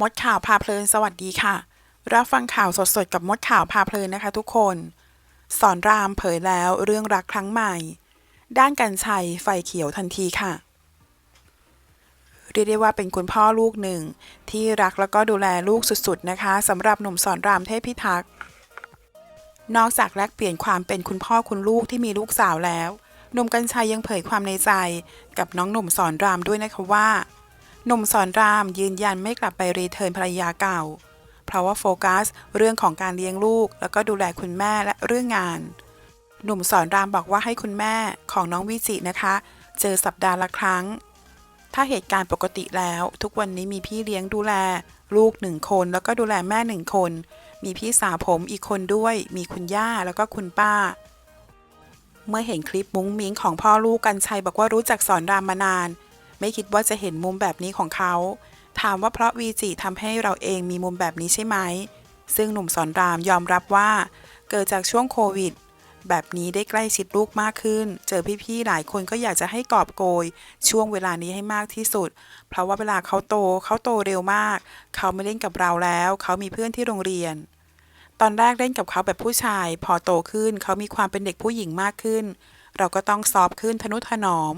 มดข่าวพาเพลินสวัสดีค่ะ รับฟังข่าวสดๆกับมดข่าวพาเพลินนะคะทุกคน สอนรามเผยแล้วเรื่องรักครั้งใหม่ ด้านกันชัยไฟเขียวทันทีค่ะ เรียกได้ว่าเป็นคุณพ่อลูกหนึ่ง ที่รักแล้วก็ดูแลลูกสุดๆนะคะสำหรับหนุ่มสอนรามเทพพิทักษ์นอกจากแลกเปลี่ยนความเป็นคุณพ่อคุณลูกที่มีลูกสาวแล้วหนุ่มกัญชัยยังเผยความในใจกับน้องหนุ่มสอนรามด้วยนะคะว่า หนุ่มสอนรามยืนยันไม่กลับไปรีเทิร์นภรรยาเก่า เพราะว่าโฟกัสเรื่องของการเลี้ยงลูก แล้วก็ดูแลคุณแม่และเรื่องงาน หนุ่มสอนรามบอกว่าให้คุณแม่ของน้องวิจินะคะ เจอสัปดาห์ละครั้ง ถ้าเหตุการณ์ปกติแล้ว ทุกวันนี้มีพี่เลี้ยงดูแล ลูกหนึ่งคน แล้วก็ดูแลแม่หนึ่งคน มีพี่สาวผมอีกคนด้วย มีคุณย่าแล้วก็คุณป้าเมื่อเห็นคลิปมุ้งมิ้งของพ่อลูกกันชัยบอกว่ารู้จักสอนรามมานาน ไม่คิดว่าจะเห็นมุมแบบนี้ของเขา ถามว่าเพราะวีจิทำให้เราเองมีมุมแบบนี้ใช่ไหม ซึ่งหนุ่มสอนรามยอมรับว่า เกิดจากช่วงโควิด แบบนี้ได้ใกล้ชิดลูกมากขึ้น เจอพี่ๆหลายคนก็อยากจะให้กอบโกย ช่วงเวลานี้ให้มากที่สุด เพราะว่าเวลาเขาโตเขาโตเร็วมาก เขาไม่เล่นกับเราแล้ว เขามีเพื่อนที่โรงเรียนตอนแรกเล่นกับเขาแบบผู้ชาย พอโตขึ้นเขามีความเป็นเด็กผู้หญิงมากขึ้น เราก็ต้องซอฟขึ้นทนุถนอม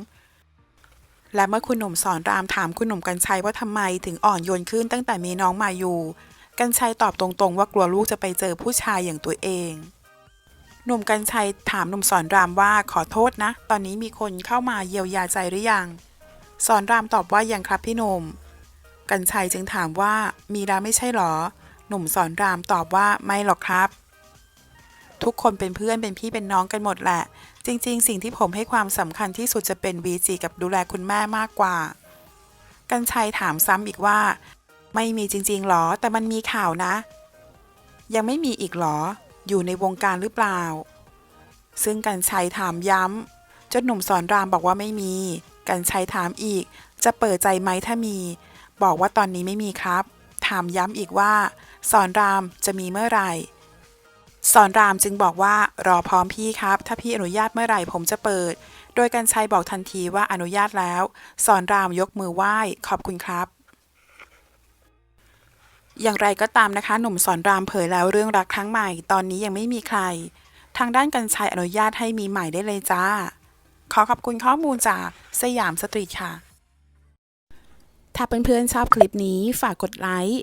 และเมื่อคุณหนุ่มสอนรามถามคุณหนุ่มกัญชัยว่าทำไมถึงอ่อนโยนขึ้นตั้งแต่มีน้องมาอยู่ กัญชัยตอบตรงๆ ว่ากลัวลูกจะไปเจอผู้ชายอย่างตัวเอง หนุ่มกัญชัยถามหนุ่มสอนรามว่าขอโทษนะ ตอนนี้มีคนเข้ามาเยียวยาใจหรือยัง สอนรามตอบว่ายังครับพี่หนุ่ม กัญชัยจึงถามว่ามีแล้วไม่ใช่หรอ หนุ่มสอนรามตอบว่าไม่หรอกครับ ทุกคนเป็นเพื่อนเป็นพี่เป็นน้องกันหมดแหละ จริง ๆ สิ่งที่ผมให้ความสำคัญที่สุดจะเป็นวีจีกับดูแลคุณแม่มากกว่า กัญชัยถามซ้ำอีกว่า ไม่มีจริงๆหรอ แต่มันมีข่าวนะ ยังไม่มีอีกหรอ อยู่ในวงการหรือเปล่า ซึ่งกัญชัยถามย้ำจนหนุ่มสอนรามบอกว่าไม่มี กัญชัยถามอีก จะเปิดใจไหมถ้ามี บอกว่าตอนนี้ไม่มีครับ ถามย้ำอีกว่า สอนรามจะมีเมื่อไหร่ สอนรามจึงบอกว่ารอพร้อมพี่ครับ ถ้าพี่อนุญาตเมื่อไหร่ผมจะเปิด โดยกัญชัยบอกทันทีว่าอนุญาตแล้ว สอนรามยกมือไหว้ขอบคุณครับ อย่างไรก็ตามนะคะ หนุ่มสอนรามเผยแล้วเรื่องรักครั้งใหม่ ตอนนี้ยังไม่มีใคร ทางด้านกัญชัยอนุญาตให้มีใหม่ได้เลยจ้า ขอขอบคุณข้อมูลจากสยามสตรีทค่ะ ถ้าเพื่อนๆชอบคลิปนี้ฝากกดไลค์